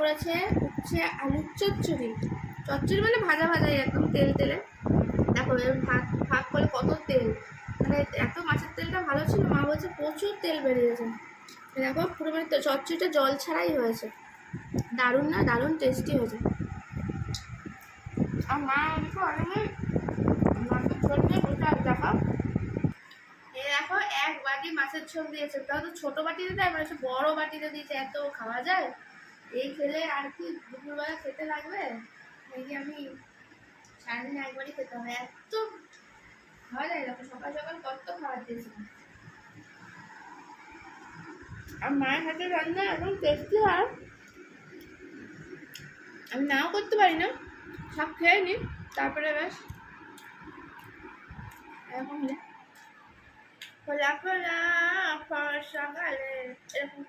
করেছে হচ্ছে আলুর চচ্চড়ি চচ্চড়ি মানে ভাজা ভাজাই একদম তেল, তেলে। দেখো ভাগ ভাগ করে কত তেল? মানে এত মাছের তেলটা ভালো ছিল, মা বলছে, প্রচুর তেল বেরিয়েছে। এই দেখো, পুরো মানে চচ্চড়িটা জল ছাড়াই হয়েছে। দারুণ না, দারুণ টেস্টি হয়েছে। মা আমাকে অনেক মাছের ঝোল দিয়ে বসে দেখো, এক মাছের ঝোল দিয়েছে। তাও তো ছোটো বাটিতে দেয় মানে বড় বাটিতে দিয়েছে, এত খাওয়া যায়? এই খেলে আর কি দুপুরবেলা খেতে লাগবে? নাকি আমি সারাদিন একবারই খেতে হবে? এত খাওয়া যায়, দেখো, সকাল সকাল কত খাবার দিয়েছে। আর মায়ের হাতে রান্না একদম টেস্টি হয়। আমি নাও করতে পারি না? সব খেয়ে নি, তারপরে ব্যাস। এরকম খোলা খোলা সকালে, এরকম।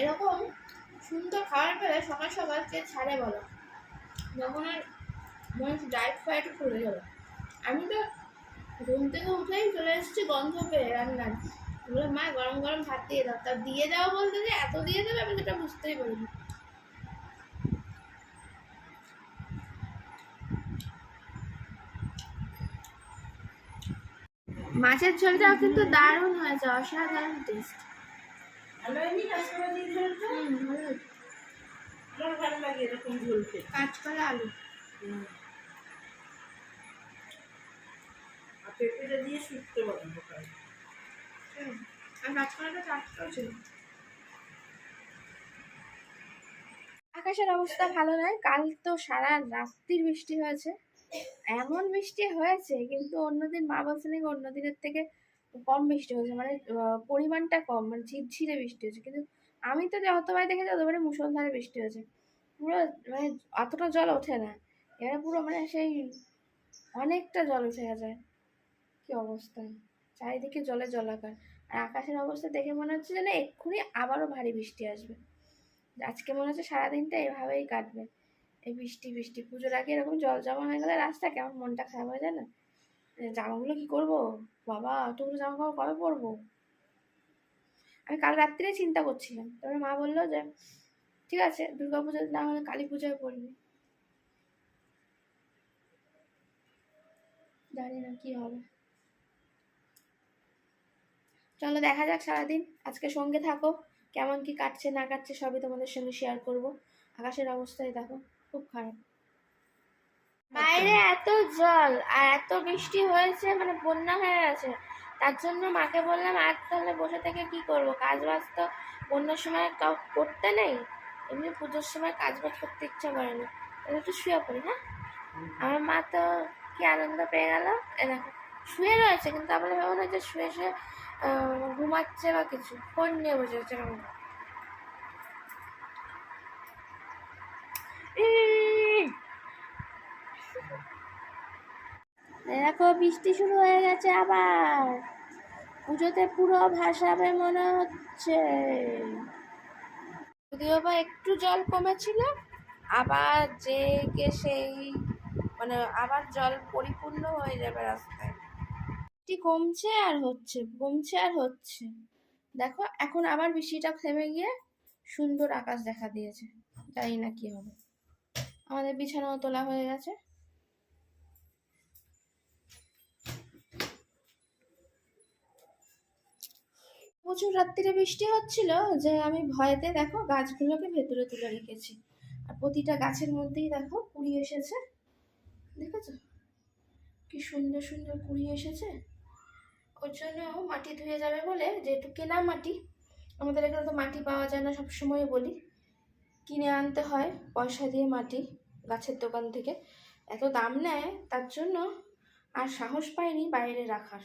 এরকম সুন্দর খাবার পেলে সকাল সকাল কে ছাড়ে বলো। যখন আর মানুষ ডায়েট ফায়েট করে যাবে। আমি তো ঘুম থেকে উঠেই চলে এসেছি গন্ধ পেয়ে রান্নার। বলে মা গরম গরম ভাত দিয়ে দাও। তা দিয়ে দাও বলতে যে এত দিয়ে দেবে? আমি সেটা বুঝতেই পারিনি। মাছের ঝোলটাও কিন্তু দারুণ হয়েছে অসাধারণ টেস্ট কাঁচকলা দিয়ে ঝোলটা হুম ভালো হয়েছে। আমার ভালো লাগে এরকম ঝোল খেতে কাঁচকলা আলু হুম। আর পেঁপেটা দিয়ে শুক্তো বানাবো কাল আর টাটকাও ছিল। আকাশের অবস্থা ভালো নয় কাল তো সারা রাত্রির বৃষ্টি হয়েছে। এমন বৃষ্টি হয়েছে কিন্তু অন্যদিন মা বলছে নাকি অন্য দিনের থেকে কম বৃষ্টি হয়েছে মানে পরিমাণটা কম মানে ঝিরঝিরে বৃষ্টি হয়েছে। কিন্তু আমি তো যতবার দেখেছি ততবারই মুসলধারে বৃষ্টি হয়েছে। পুরো মানে অতটা জল ওঠে না। এবারে পুরো মানে সেই অনেকটা জল উঠে গেছে। কি অবস্থা চারিদিকে জলে জলাকার। আর আকাশের অবস্থা দেখে মনে হচ্ছে যেন এক্ষুনি আবারও ভারী বৃষ্টি আসবে। আজকে মনে হচ্ছে সারাদিনটা এভাবেই কাটবে। এই বৃষ্টি বৃষ্টি, পুজোর আগে এরকম জল জমা হয়ে গেলে রাস্তা কেমন? মনটা খারাপ হয়ে যায় না? জামাগুলো কি করব? বাবা অতগুলো জামা কাপড় কবে পরবো? আমি কাল রাত্রে চিন্তা করছিলাম। তারপরে মা বলল যে, ঠিক আছে, দুর্গা পুজো না হলে কালী পুজোয় পড়বি জানি না কি হবে। চলো দেখা যাক সারাদিন। আজকে সঙ্গে থাকো। কেমন কি কাটছে না কাটছে সবই তোমাদের সঙ্গে শেয়ার করব। আকাশের অবস্থায় দেখো খুব খারাপ। বাইরে এত জল আর এত বৃষ্টি হয়েছে মানে বন্যা হয়ে গেছে। তার জন্য মাকে বললাম আর তাহলে বসে থেকে কি করব? কাজ বাজ তো বন্যার সময় কাউ করতে নেই। এমনি পুজোর সময় কাজ বাজ করতে ইচ্ছা করে না। একটু শুয়ে পড়ি হ্যাঁ? আমার মা তো কি আনন্দ পেয়ে গেল? এ দেখো শুয়ে রয়েছে কিন্তু আমরা ভাবো না যে শুয়ে শুয়ে ঘুমাচ্ছে বা কিছু। ফোন নিয়ে বসে আছে দেখো, বৃষ্টি শুরু হয়ে গেছে আবার। পুজোতে পুরো ভাসাবে মনে হচ্ছে। যদিও বা একটু জল কমেছিল, আবার জেগে সেই মানে আবার জল পরিপূর্ণ হয়ে যাবে রাস্তায়। বৃষ্টি কমছে আর হচ্ছে, কমছে আর হচ্ছে। দেখো, এখন আবার বৃষ্টিটা থেমে গিয়ে সুন্দর আকাশ দেখা দিয়েছে। জানি না কি হবে। আমাদের বিছানাও তোলা হয়ে গেছে। প্রচুর রাত্রিরে বৃষ্টি হচ্ছিল যে আমি ভয়েতে দেখো গাছগুলোকে ভেতরে তুলে রেখেছি। আর প্রতিটা গাছের মধ্যেই দেখো কুড়ি এসেছে। দেখেছ? কি সুন্দর সুন্দর কুড়ি এসেছে। ওর জন্য মাটি ধুয়ে যাবে বলে যেহেতু কেনা মাটি, আমাদের এখানে তো মাটি পাওয়া যায় না সবসময় বলি। কিনে আনতে হয় পয়সা দিয়ে মাটি গাছের দোকান থেকে। এত দাম নেয়, তার জন্য আর সাহস পাইনি বাইরে রাখার।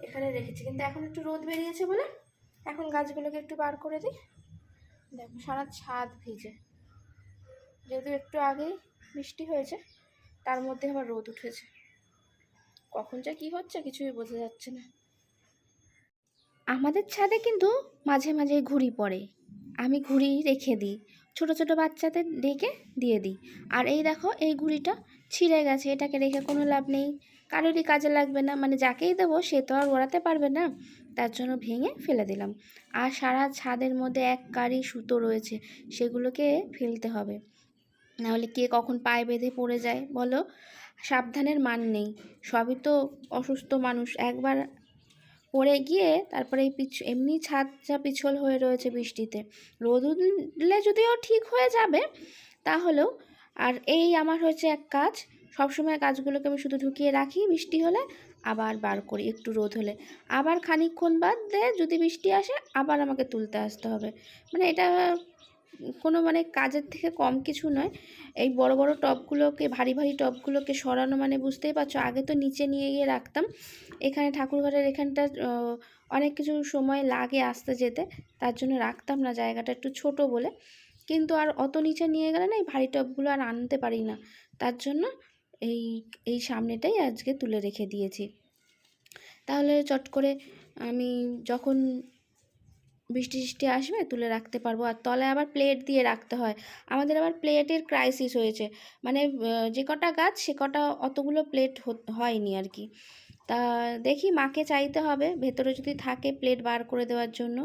এখানে রেখেছি, কিন্তু এখন একটু রোদ বেরিয়েছে বলে এখন গাছগুলোকে একটু বার করে দিই। দেখো, সারা ছাদ ভিজে। যেহেতু একটু আগেই বৃষ্টি হয়েছে, তার মধ্যে আবার রোদ উঠেছে। কখন যা কি হচ্ছে কিছুই বোঝা যাচ্ছে না। আমাদের ছাদে কিন্তু মাঝে মাঝে ঘুড়ি পড়ে। আমি ঘুড়ি রেখে দিই, ছোট ছোট বাচ্চাদের ডেকে দিয়ে দিই। আর এই দেখো, এই ঘুড়িটা ছিঁড়ে গেছে, এটাকে রেখে কোনো লাভ নেই। কারোরই কাজে লাগবে না মানে যাকেই দেবো সে তো আর ওড়াতে পারবে না। তার জন্য ভেঙে ফেলে দিলাম। আর সারা ছাদের মধ্যে এক কারি সুতো রয়েছে, সেগুলোকে ফেলতে হবে। নাহলে কে কখন পায়ে বেঁধে পড়ে যায়, বলো? সাবধানের মান নেই। সবই তো অসুস্থ মানুষ। একবার পড়ে গিয়ে তারপরে এই পিছ, এমনি ছাদ যা পিছল হয়ে রয়েছে বৃষ্টিতে। রোদ উঠলে যদিও ঠিক হয়ে যাবে, তাহলেও আর এই আমার হয়েছে এক কাজ। সবসময় কাজগুলোকে আমি শুধু ঢুকিয়ে রাখি, বৃষ্টি হলে আবার বার করি একটু রোদ হলে। আবার খানিকক্ষণ বাদ দিয়ে যদি বৃষ্টি আসে, আবার আমাকে তুলতে আসতে হবে। মানে এটা কোনো মানে কাজের থেকে কম কিছু নয়। এই বড় বড় টবগুলোকে ভারী ভারী টবগুলোকে সরানো মানে বুঝতেই পারছ, আগে তো নিচে নিয়ে গিয়ে রাখতাম। এখানে ঠাকুরঘরের এখানটা অনেক কিছু সময় লাগে আসতে যেতে, তার জন্য রাখতাম না, জায়গাটা একটু ছোট বলে। কিন্তু আর অত নিচে নিয়ে গেলে না, এই ভারী টবগুলো আর আনতে পারি না। তার জন্য এই এই সামনেটাই আজকে তুলে রেখে দিয়েছি। তাহলে চট করে আমি যখন বৃষ্টি টিষ্টি আসবে তুলে রাখতে পারব। আর তলায় আবার প্লেট দিয়ে রাখতে হয়। আমাদের আবার প্লেটের ক্রাইসিস হয়েছে। মানে যে কটা গাছ, সে কটা অতগুলো প্লেট হয়নি আর কি। তা দেখি মাকে চাইতে হবে। ভেতরে যদি থাকে প্লেট বার করে দেওয়ার জন্য।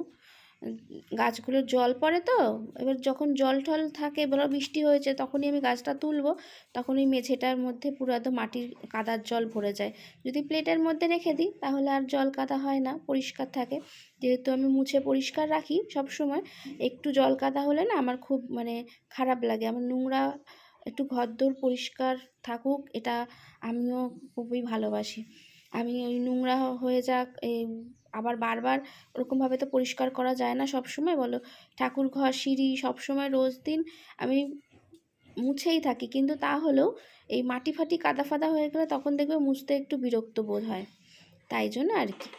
উম, গাছগুলোর জল পড়ে তো এবার যখন জল টল থাকে বলো বৃষ্টি হয়েছে তখনই আমি গাছটা তুলবো তখন ওই মেঝেটার মধ্যে পুরো একদম মাটির কাদার জল ভরে যায়। যদি প্লেটের মধ্যে রেখে দিই তাহলে আর জল কাদা হয় না পরিষ্কার থাকে। যেহেতু আমি মুছে পরিষ্কার রাখি সব সময় একটু জল কাদা হলে না আমার খুব মানে খারাপ লাগে। আমার নোংরা একটু ঘরদোর পরিষ্কার থাকুক এটা আমিও খুবই ভালোবাসি। আমি ওই নোংরা হয়ে যাক এই আবার বারবার ওরকমভাবে তো পরিষ্কার করা যায় না সব সময় বলো। ঠাকুর ঘর, সিঁড়ি সব সময় রোজ দিন আমি মুছেই থাকি। কিন্তু তা হলেও এই মাটি ফাটি কাদা ফাদা হয়ে গেলে তখন দেখবে মুছতে একটু বিরক্ত বোধ হয়। তাই জন্য আর কি।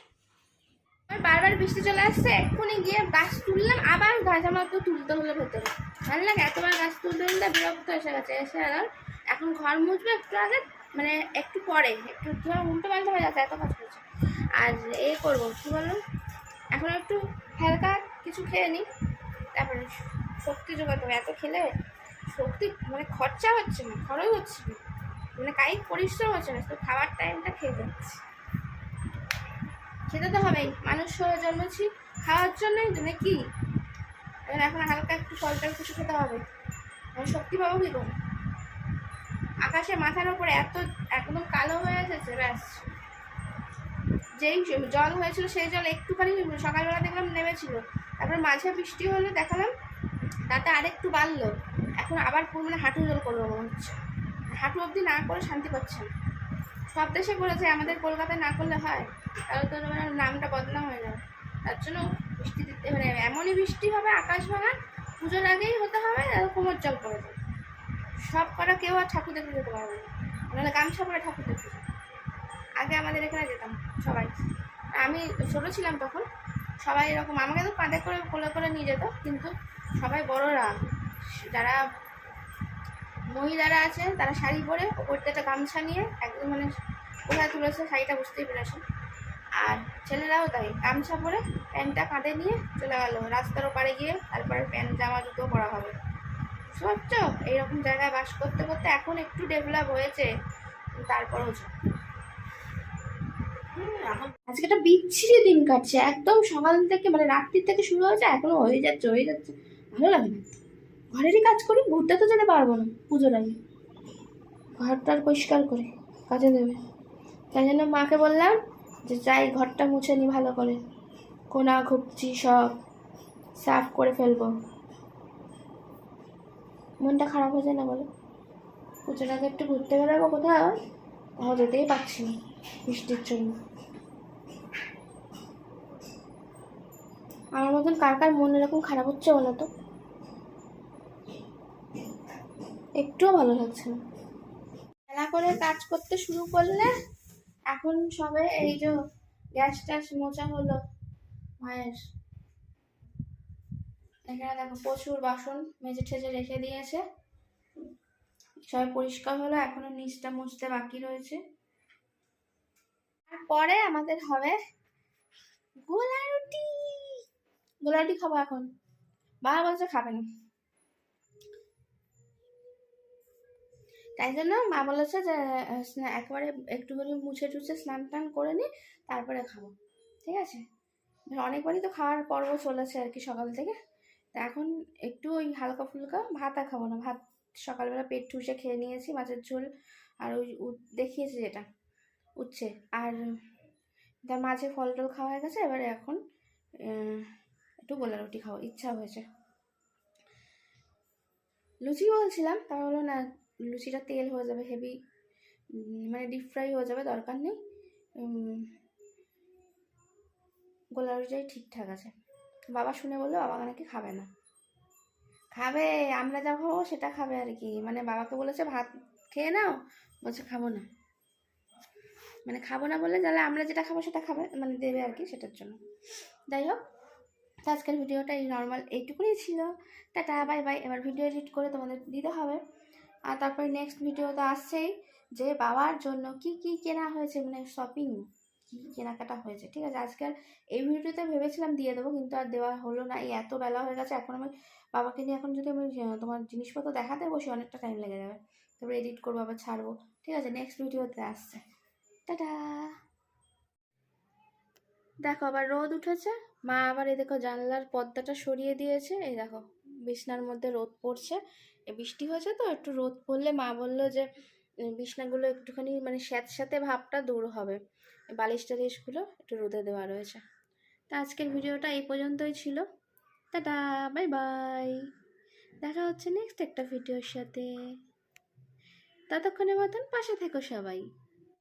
বারবার বৃষ্টি চলে আসছে, এক্ষুনি গিয়ে গাছ তুললাম, আবার গাছ আমার তো তুলতে হলো ভেতরে। ভালো লাগে, এতবার গাছ তুলতে তুলতে বিরক্ত এসে গেছে, এসে এখন ঘর মুছবে একটু আগে মানে একটু পরে, একটু ধর উল্টো পাল্টা হয়ে যাচ্ছে, এত কাজ করছে। আর এ করব, কী বললাম এখন একটু হালকা কিছু খেয়ে নিই তারপরে শক্তি জোগাতে হবে এত খেলে শক্তি মানে খরচা হচ্ছে না, খরচ হচ্ছে না। মানে কায়িক পরিশ্রম হচ্ছে না তো খাবার টাইমটা খেয়ে যাচ্ছে। খেতে তো হবেই, মানুষ জন্মেছি, খাওয়ার জন্যই নাকি? এবার এখন হালকা একটু ফল কিছু খেতে হবে। আমি শক্তি পাবো কি করে? আকাশে মাথার উপরে এত একদম কালো হয়ে এসেছে, ব্যাস। যেই জল হয়েছিল, সেই জল একটুখানি সকালবেলা দেখলাম নেমেছিল। তারপর মাঝে বৃষ্টি হলো দেখালাম, তাতে আরেকটু বাড়লো। এখন আবার পুরো মানে হাঁটু জল করব মনে হচ্ছে। হাঁটু অবধি না করে শান্তি পাচ্ছে সব দেশে করেছে আমাদের কলকাতায় না করলে হয়। তাহলে তো মানে নামটা বদনাম হয়ে যাবে। তার জন্য বৃষ্টি দিতে মানে এমনই বৃষ্টি হবে, আকাশ ভাঙা পুজোর আগেই হতে হবে, আর কোমর জল পড়ে যাবে। সব করা কেউ আর ঠাকুর দেখতে যেতে পারবে না। নাহলে গামছা পরে ঠাকুর দেখতে আগে আমাদের এখানে যেতাম সবাই। আমি ছোটো ছিলাম তখন, সবাই এরকম আমাকে তো কাঁধে করে কোলে করে নিয়ে যেত, কিন্তু সবাই বড়রা। যারা মহিলারা আছে, তারা শাড়ি পরে ওপর একটা গামছা নিয়ে একদম মানে কোথায় তুলেছে শাড়িটা বুঝতেই পেরেছে আর ছেলেরাও তাই, গামছা পরে প্যান্টটা কাঁধে নিয়ে চলে গেল। রাস্তার ওপারে গিয়ে তারপরে প্যান্ট, জামা, জুতো পরা হবে। বুঝতে পারছ এইরকম জায়গায় বাস করতে করতে এখন একটু ডেভেলপ হয়েছে, তারপরেও আজকে একটা বিচ্ছিরি দিন কাটছে, একদম সকাল থেকে মানে রাত্রির থেকে শুরু হয়েছে, এখনও হয়ে যাচ্ছে হয়ে যাচ্ছে, ভালো লাগে না। ঘরেরই কাজ করি, ঘুরতে তো যেতে পারব না, পুজোর আগে। ঘরটার পরিষ্কার করে, কাজে দেবে। তাই জন্য মাকে বললাম যে, যাই, ঘরটা মুছে নি ভালো করে। কোনা, ঘুপচি, সব সাফ করে ফেলব। মনটা খারাপ হয়ে যায় না বলো? পুজোর আগে একটু ঘুরতে বেরোবো কোথাও তাও যেতেই পারছি না বৃষ্টির জন্য। আমার মতন কার কার মন এরকম খারাপ হচ্ছে বলো তো? একটুও ভালো লাগছে না। খেলা করে কাজ করতে শুরু করলে এখন সবে এই যে গ্যাস ট্যাস মোচা হলো মায়ের এখানে দেখো প্রচুর বাসন মেজে ঠেজে রেখে দিয়েছে। সবাই পরিষ্কার হলো, এখনও নিচটা মুছতে বাকি রয়েছে। পরে আমাদের হবে গোলা রুটি। গোলা রুটি খাব এখন। বাবা বলছে খাবে না। তাই জন্য মা বলেছে যে একবারে একটুখানি মুছে টুছে স্নান টান করে নি, তারপরে খাব। ঠিক আছে? অনেকবারই তো খাওয়ার পর্ব চলেছে আর কি সকাল থেকে। তা এখন একটু ওই হালকা ফুলকা ভাত আর খাব না। ভাত সকালবেলা পেট ঠুসে খেয়ে নিয়েছি, মাছের ঝোল, আর ওই দেখিয়েছি যেটা, উচ্ছে। আর তার মাঝে ফল টল খাওয়া হয়ে গেছে, এবারে এখন একটু গোলা রুটি খাওয়া ইচ্ছা হয়েছে। লুচি বলছিলাম তারপর হলো না, লুচিটা তেল হয়ে যাবে, হেভি মানে ডিপ ফ্রাই হয়ে যাবে, দরকার নেই। গোলা রুটিটাই ঠিকঠাক আছে। বাবা শুনে বলল, বাবা নাকি খাবে না। খাবে, আমরা যা সেটা খাবে আর কি। মানে বাবাকে বলেছে, ভাত খেয়ে নাও। বলছে, খাব না। মানে খাব না বলে তাহলে আমরা যেটা খাব সেটা খাবে মানে দেবে আর কি সেটার জন্য। যাই হোক, তো আজকের ভিডিওটা এই নর্মাল এইটুকুনি ছিল। Tata, bye bye. এবার ভিডিও এডিট করে তোমাদের দিতে হবে। আর তারপরে নেক্সট ভিডিও তো আসছেই, যে বাবার জন্য কি কি কেনা হয়েছে মানে শপিং কি কেনাকাটা হয়েছে। ঠিক আছে আজকে আর এই ভিডিওতে ভেবেছিলাম দিয়ে দেবো, কিন্তু আর দেওয়া হলো না। এই এত বেলা হয়ে গেছে, এখন আমি বাবাকে নিয়ে এখন যদি আমি তোমার জিনিসপত্র দেখাতে বসি, অনেকটা টাইম লেগে যাবে। তারপরে এডিট করব, আবার ছাড়বো। ঠিক আছে নেক্সট ভিডিওতে আসছে। টাটা! দেখো, আবার রোদ উঠেছে। মা আবার এই দেখো জানলার পর্দাটা সরিয়ে দিয়েছে। এই দেখো, বিছনার মধ্যে রোদ পড়ছে। বৃষ্টি হয়েছে তো, একটু রোদ পড়লে মা বলল যে বিছনাগুলো একটুখানি মানে স্যাঁতস্যাঁতে ভাবটা দূর হবে। বালিশ টালিশগুলো একটু রোদে দেওয়া রয়েছে। তা আজকের ভিডিওটা এই পর্যন্তই ছিল। Tata, bye bye. দেখা হচ্ছে নেক্সট একটা ভিডিওর সাথে। ততক্ষণের মতন পাশে থেকো সবাই।